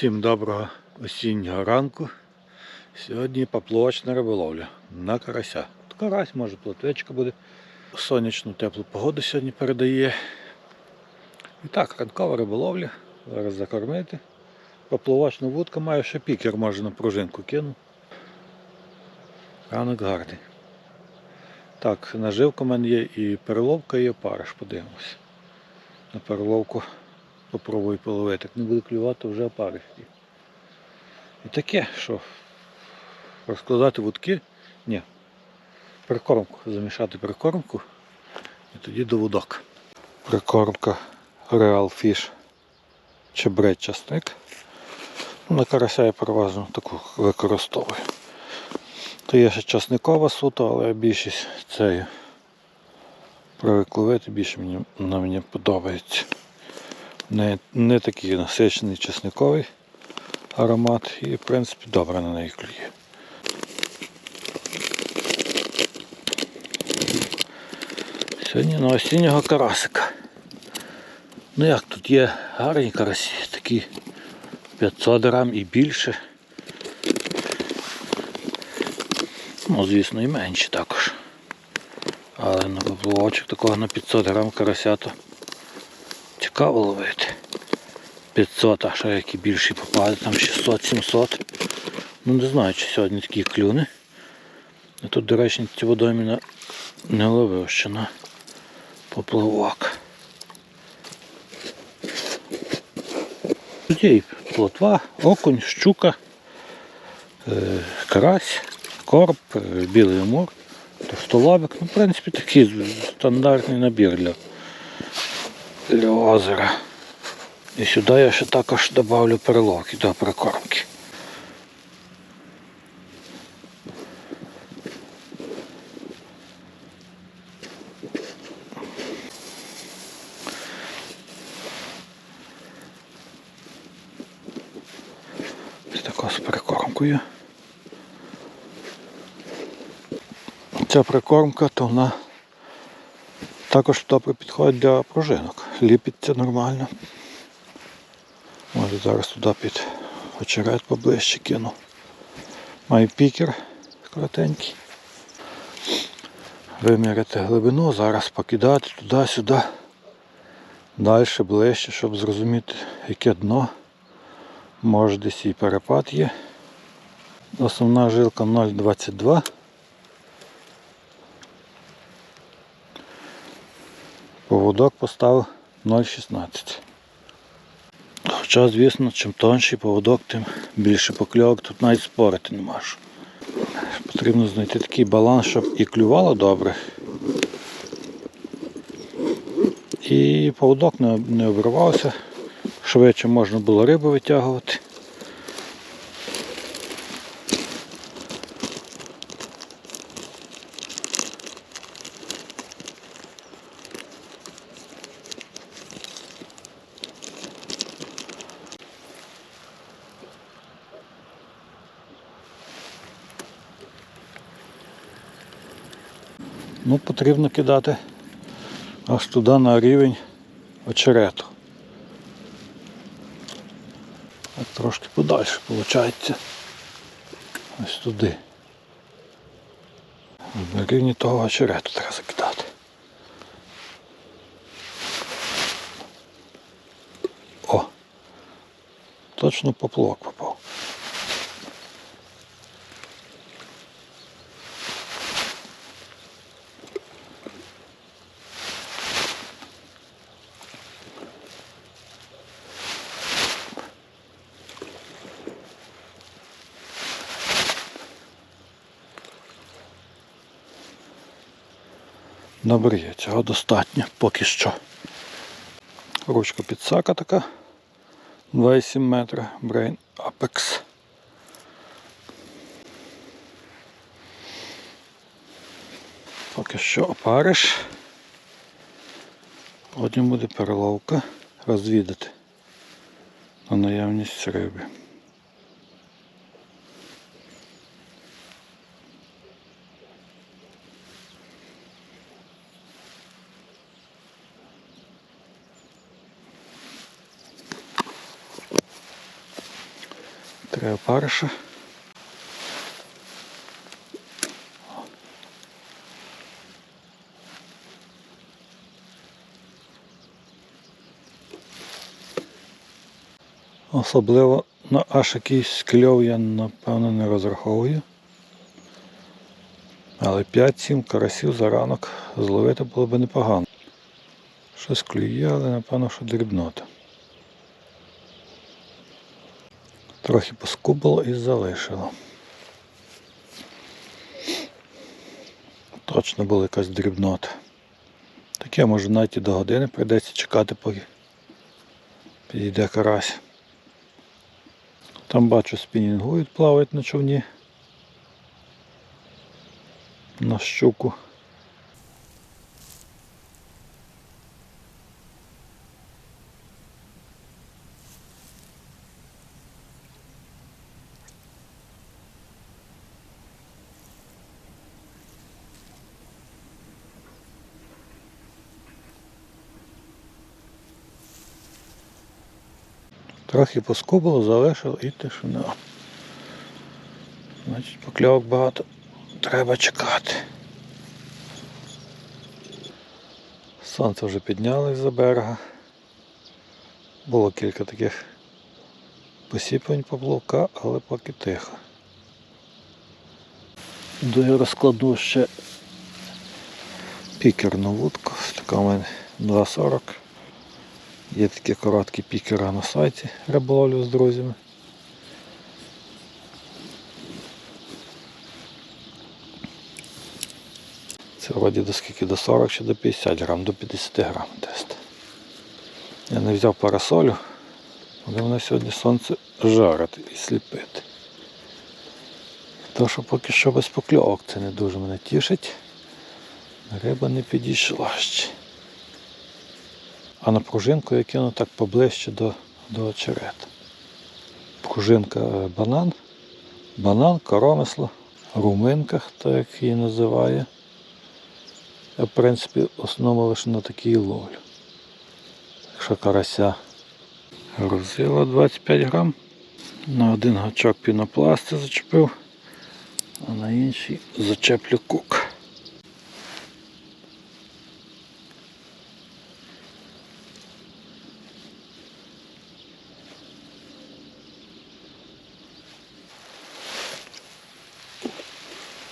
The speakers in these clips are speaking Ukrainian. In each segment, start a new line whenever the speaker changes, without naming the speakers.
Всім доброго осіннього ранку. Сьогодні поплавочна риболовля на карася. Карась, може плотвечка буде. Сонячну теплу погоду сьогодні передає. І так, ранкова риболовля. Зараз закормити. Поплавочна вудка маю ще пікер, може на пружинку кину. Ранок гарний. Так, наживка в мене є і переловка, і опариш, подивимось. На переловку попробую половити. Як не буде клювати, вже опариш. І таке, що розкладати вудки, ні, прикормку, замішати прикормку і тоді до вудок. Прикормка Real Fish чебрець часник. Ну, На карася я переважно таку використовую. То є ще часникова суто, але більшість цією привик більше мені, вона мені подобається. Не, не такий насичений чесниковий аромат і в принципі добре на неї клює. Сьогодні на осіннього карасика. Ну як тут є гарні карасі, такі 500 грам і більше. Ну, звісно, і менші також. Але на поплавочок такого на 500 грам карася то цікаво ловити. 500, а ще які більші попаде, там 600-700. Ну не знаю, чи сьогодні такі клюни. А тут, до речі, ці водоймі не, не ловив ще на поплавок. Тут є і плотва, окунь, щука, е, карась, короб, е, білий амур, товстолобик. Ну, в принципі, такий стандартний набір для, для озера. І сюди я ще також додавлю переловки до прикормки. Ось тако з прикормкою. Ця прикормка, то вона також добре підходить для пружинок. Ліпиться нормально. Може зараз туди під очерет поближче кину. Маю пікер коротенький. Виміряти глибину, зараз покидати туди-сюди. Далі ближче, щоб зрозуміти, яке дно. Може десь і перепад є. Основна жилка 0,22. Поводок поставив 0,16. Хоча, звісно, чим тонший поводок, тим більше покльовок, тут навіть спорити не можу. Потрібно знайти такий баланс, щоб і клювало добре. І поводок не, обривався, швидше можна було рибу витягувати. Потрібно кидати аж туди на рівень очерету. Трошки подальше виходить. Ось туди. На рівні того очерету треба закидати. О! Точно поплавок попав. Добре, є, цього достатньо поки що. Ручка підсака така 2,7 метра, Brain Apex. Поки що опариш. Потім буде переловка розвідати на наявність риби. Треба париша. Особливо на аж якийсь кльов я напевно не розраховую. Але 5-7 карасів за ранок зловити було б непогано. Щось клює, але напевно, що дрібнота. Трохи поскубало і залишило. Точно була якась дрібнота. Таке може навіть і до години прийдеться чекати, поки підійде карась. Там бачу спінінгують, плавають на човні. На щуку. Трохи залишило і тишина. Значить, покльовок багато. Треба чекати. Сонце вже піднялось за берега. Було кілька таких посіпань поплавка, але поки тихо. До розкладу ще пікерну вудку. Така у мене 2,40. Є такі короткі пікера на сайті риболовлю з друзями. Це вроді до скільки до 40 чи до 50 грам, до 50 грам тест. Я не взяв парасолю, але мене сьогодні сонце жарить і сліпить. То що поки що без покльовок це не дуже мене тішить. Риба не підійшла ще. А на пружинку я кину так поближче до, до очерет. Пружинка е, банан, банан, коромисло, руминка, так як її називає. Я, в принципі, в основному лише на такій ловлю. Якщо карася грузила 25 грам, на один гачок пінопласти зачепив, а на інший зачеплю кук.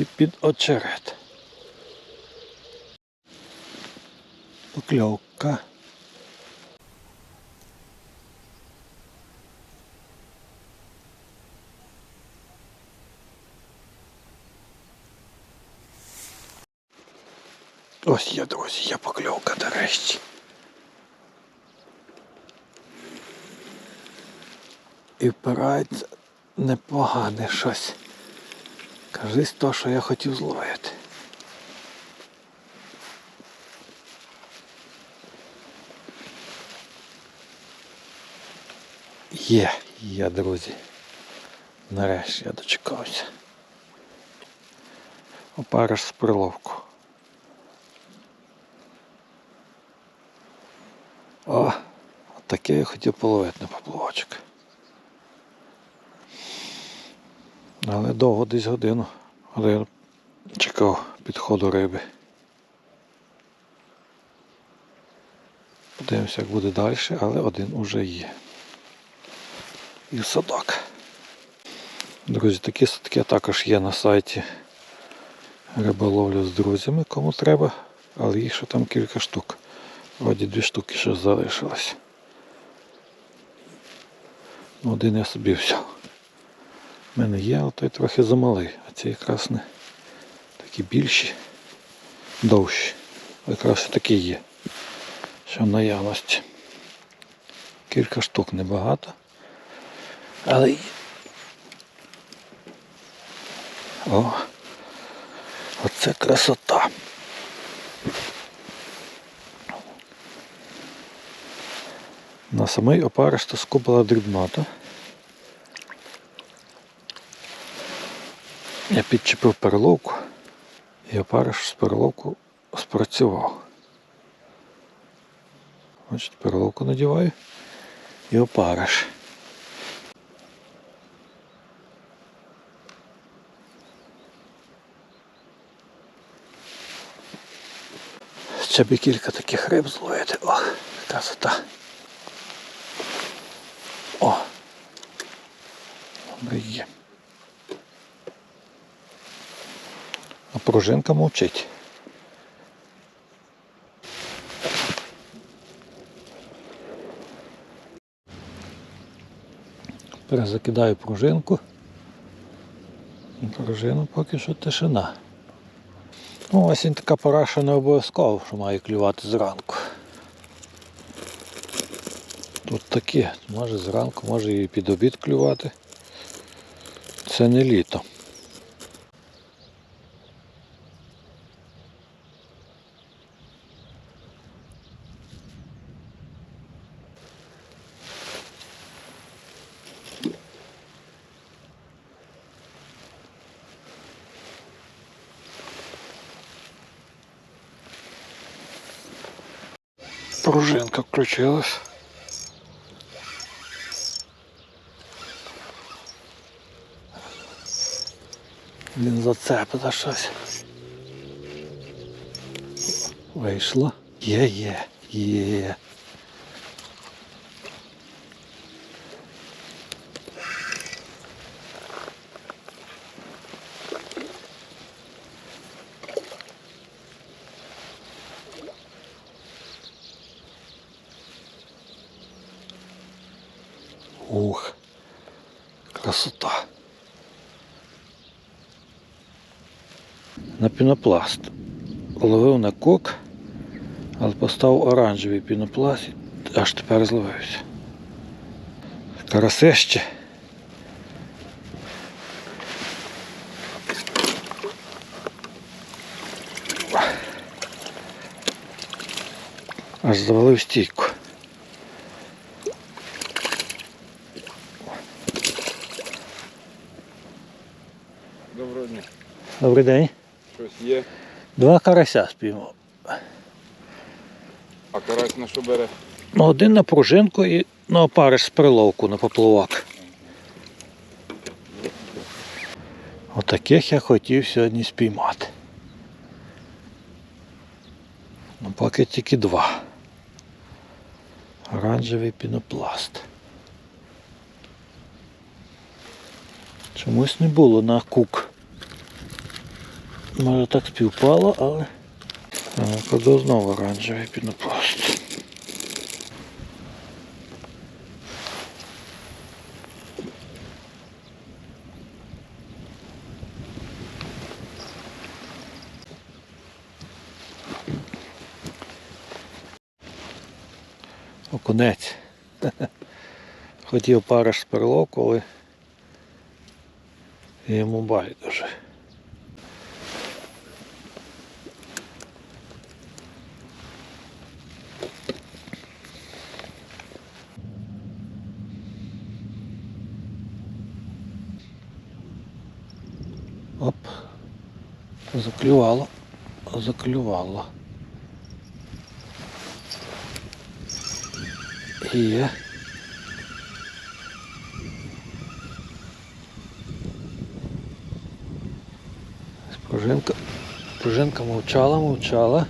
І під очерет. Покльовка. Ось є, друзі, є покльовка нарешті. І впирається непогане щось. Кажись то, що я хотів зловити. Є, є, друзі. Нарешті я дочекався. Опариш з приловку. О, таке я хотів половити на поплавочок. Але довго десь годину. Годину чекав підходу риби. Подивимося, як буде далі, але один уже є. І садок. Друзі, такі садки також є на сайті риболовлю з друзями, кому треба, але їх ще там кілька штук. Вроді дві штуки ще залишилось. Один я собі взяв. У мене є, але той трохи замалий, а ці якраз не такі більші, довші. Якраз такі є. Що в наявності. Кілька штук небагато. Але. О, оце красота. На самий опариш то скубала дрібнота. Я підчепив переловку і опариш з переловку спрацював. Значить, перловку надіваю і опариш. Ще б кілька таких риб зловити. О, красота. О! Добре є. Пружинка мовчить. Перезакидаю пружинку. Пружину поки що тишина. Ну, осінь така пора, що не обов'язково, що має клювати зранку. Тут таке, може зранку, може і під обід клювати. Це не літо. Пружинка включилась. Він зацепить щось. Вийшло. Є, є, Красота. На пінопласт. Ловив на кок, але поставив оранжевий пінопласт і аж тепер зловився. Карасище. Аж завалив стійку.
Доброго дня.
Добрий день.
Щось є.
Два карася спіймав.
А карась на що бере?
Ну, один на пружинку і на опариш з приловку на поплавок. Отаких я хотів сьогодні спіймати. Ну, поки тільки два. Оранжевий пінопласт. Чомусь не було на кук. Може так співпало, але. А, знову оранжевий пінопласт. Окунець. Хотів париш з перловку, але йому байдуже. Заклювало. Заклювало. Є. Пружинка, пружинка мовчала, мовчала.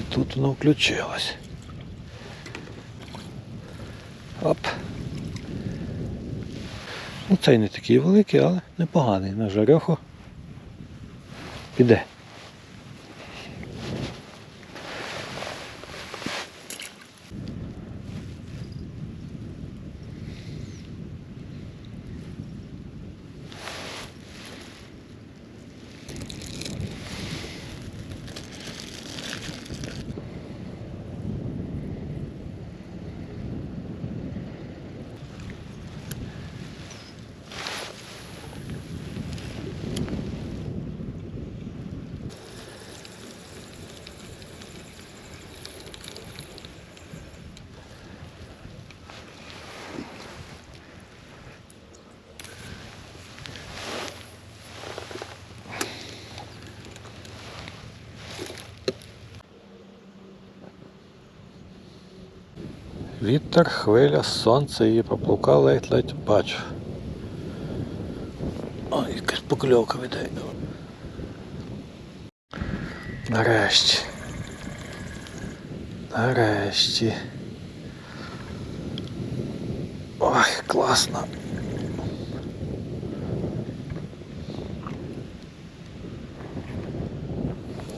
І тут воно включилось. Ну, цей не такий великий, але непоганий на жарьоху. Піде. Вітер, хвиля, сонце і поплавка ледь-ледь бачу. О, якась покльовка віде. Нарешті. Нарешті. Ой, класно.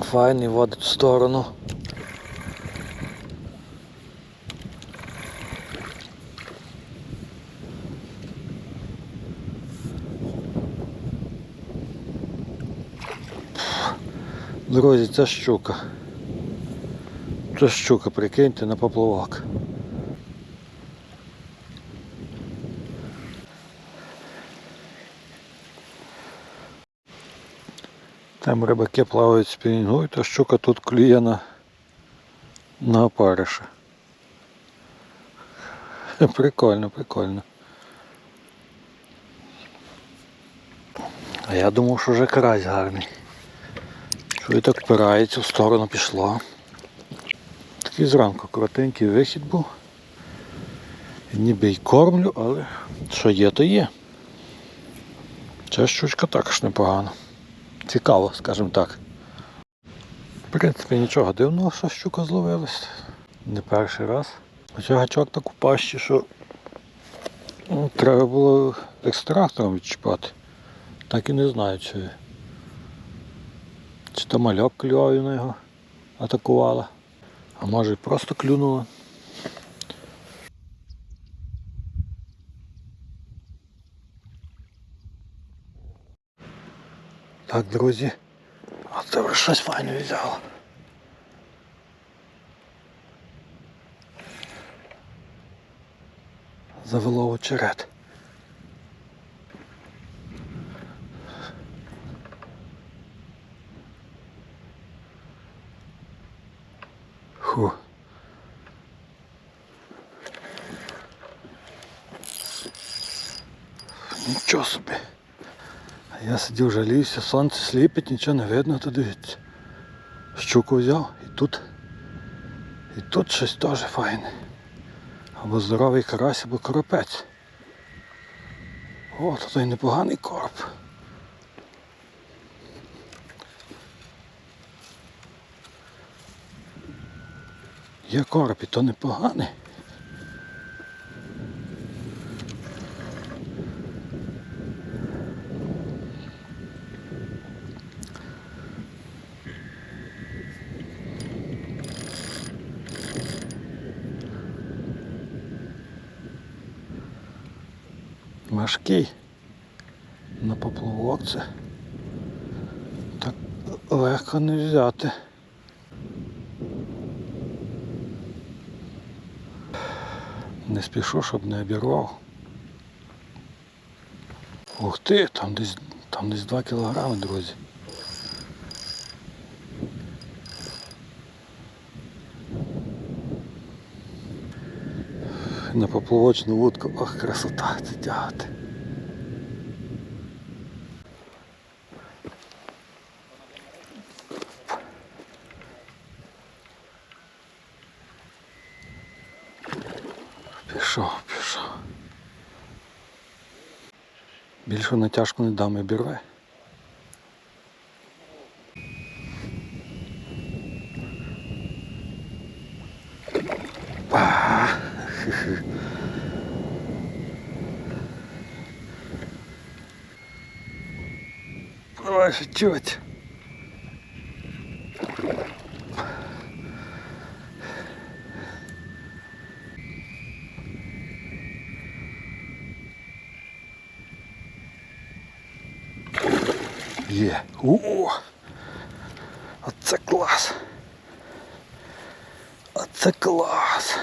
Файний водить в сторону. Друзі, це щука. Це щука, прикиньте, на поплавок. Там рибаки плавають спінінгують, а щука тут клює на, на опариша. Прикольно, прикольно. А я думав, що вже карась гарний. І так впирається, в сторону пішло. Такий зранку коротенький вихід був. Ніби й кормлю, але що є, то є. Ця щучка також непогана. Цікаво, скажімо так. В принципі, нічого дивного, що щука зловилась. Не перший раз. Хоча гачок так у пащі, що ну, треба було екстрактором відчіпати. Так і не знаю, чи, чи то мальок клював на його атакувала. А може просто клюнула. Так, друзі. А це вже щось файне взяло. Завело очерет. Фу. Нічого собі. Я сидів жалівся, сонце сліпить, нічого не видно, дивіться. Щуку взяв і тут. І тут щось теж файне. Або здоровий карась, або коропець. О, тут і непоганий короб. Є короб, і то непоганий. важкий на поплавок це так легко не взяти. Не спішу, щоб не обірвав. Ух ти, там десь, там десь 2 кілограми, друзі. На поплавочну вудку, ох, красота це тягати. Більше натяжку не дам і бірве. Па. Ваша тетя. Є. О! Оце клас. Оце клас.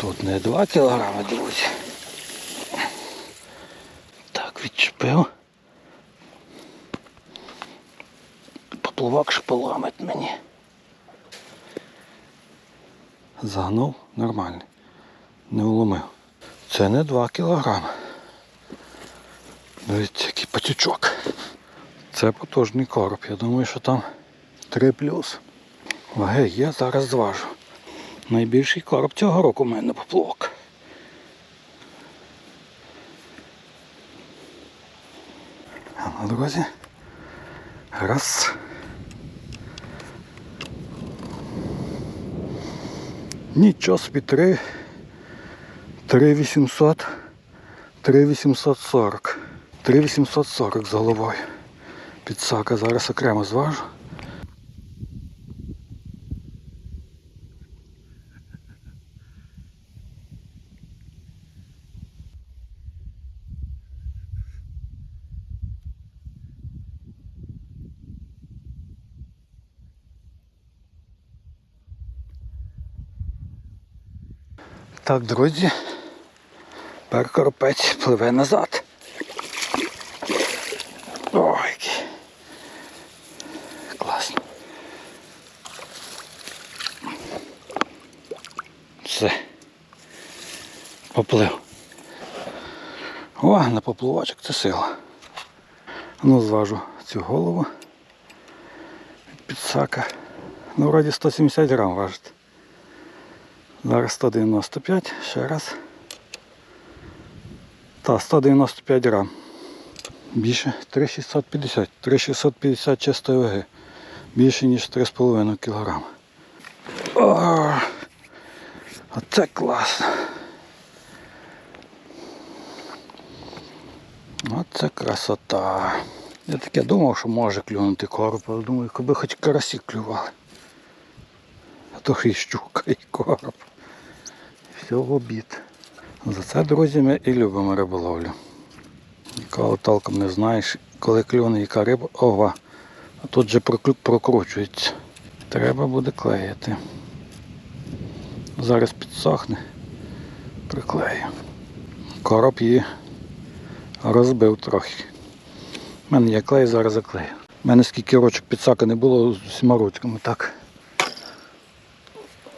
Тут не 2 кілограми, друзі. Так, відчепив. Поплавок шпиламить мені. Загнув нормальний. Не уломив. Це не 2 кілограми. Дивіться, який патючок. Це потужний короб. Я думаю, що там 3 плюс. Ваги я зараз зважу. Найбільший короб цього року у мене поплок. А на дорозі. Раз. Нічого собі 3. 3800. 3840. 3840 з головою. Підсака зараз окремо зважу. Так, друзі. Тепер коропець пливе назад. Ой, який. Класно. Все. Поплив. О, на поплавочок це сила. Ну, зважу цю голову підсака. Ну, вроді 170 грам важить. Зараз 195, ще раз. Та, 195 грам. Більше 3650. 3650 чистої ваги. Більше ніж 3,5 кг. Оце класно. Оце красота. Я таке думав, що може клюнути короб, але думаю, коли хоч карасі клювали. А то і щука, і короб. Все в обід. За це, друзі, ми і любимо риболовлю. Ніколи толком не знаєш, коли клюне яка риба, ова, а тут же прокручується. Треба буде клеїти. Зараз підсохне, приклею. Короб її розбив трохи. У мене є клей, зараз заклею. У мене скільки рочок підсака не було з усіма ручками так.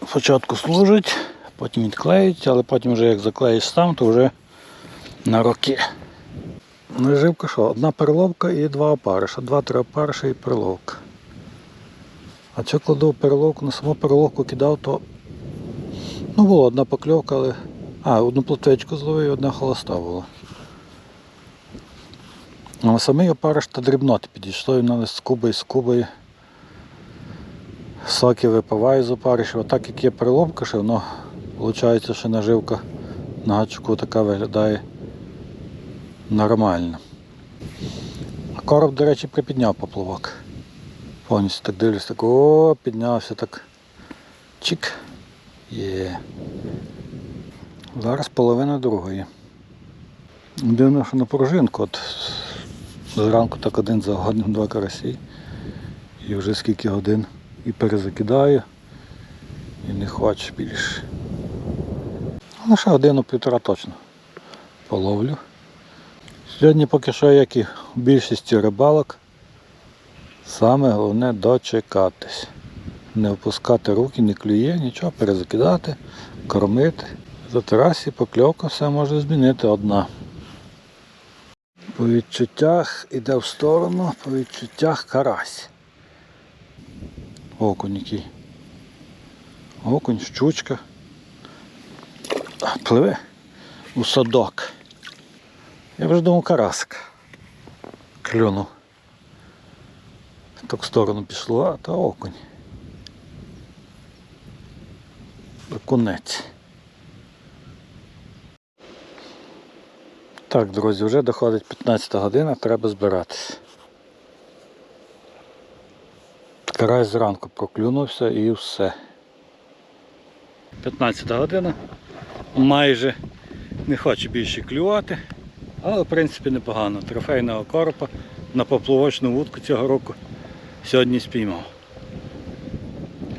Спочатку служить, потім відклеють, але потім вже як заклеїш сам, то вже на роки. Наживка що? Одна перловка і два опариша. Два-три опариша і перловка. А що кладу в перловку, на саму перловку кидав, то ну була одна покльовка, але. А, одну плотвечку зловив і одна холоста була. А на самий опариш та дрібноти підійшло, і мене з кубою, з кубою. Соки випиваю з опаришів. А так як є приловка, ще воно виходить, що наживка на гачку така виглядає нормально. А короб, до речі, припідняв поплавок. Повністю так дивлюсь, так о, піднявся так. Чик. Є. Зараз половина другої. Дивно, що на пружинку. От зранку так один за годин два карасі. І вже скільки годин і перезакидаю, і не хочу більше. Ну, ще годину-півтора точно половлю. Сьогодні поки що, як і в більшості рибалок, саме головне дочекатись. Не опускати руки, не клює, нічого, перезакидати, кормити. За терасі покльовка все може змінити одна. По відчуттях іде в сторону, по відчуттях карась. Окунь який. Окунь, щучка. Пливе у садок. Я вже думав карасик. Клюнув. Так в сторону пішло, а то окунь. Окунець. Так, друзі, вже доходить 15 година, треба збиратися. Карась зранку проклюнувся і все. 15 година. Майже не хоче більше клювати, але в принципі непогано. Трофейного коропа на поплавочну вудку цього року сьогодні спіймав.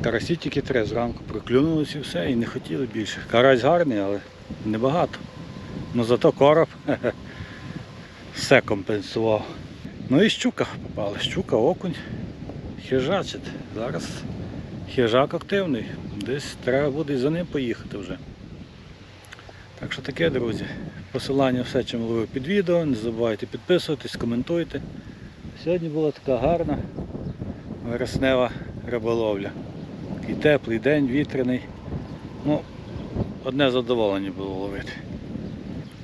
Карасі тільки три зранку проклюнулися і все, і не хотіли більше. Карась гарний, але небагато. Ну зато короб все компенсував. Ну і щука попала. Щука, окунь, хижачить. Зараз хижак активний. Десь треба буде за ним поїхати вже. Так що таке, друзі. Посилання все, чим ловив під відео. Не забувайте підписуватись, коментуйте. Сьогодні була така гарна вереснева риболовля. Такий теплий день, вітряний. Ну, одне задоволення було ловити.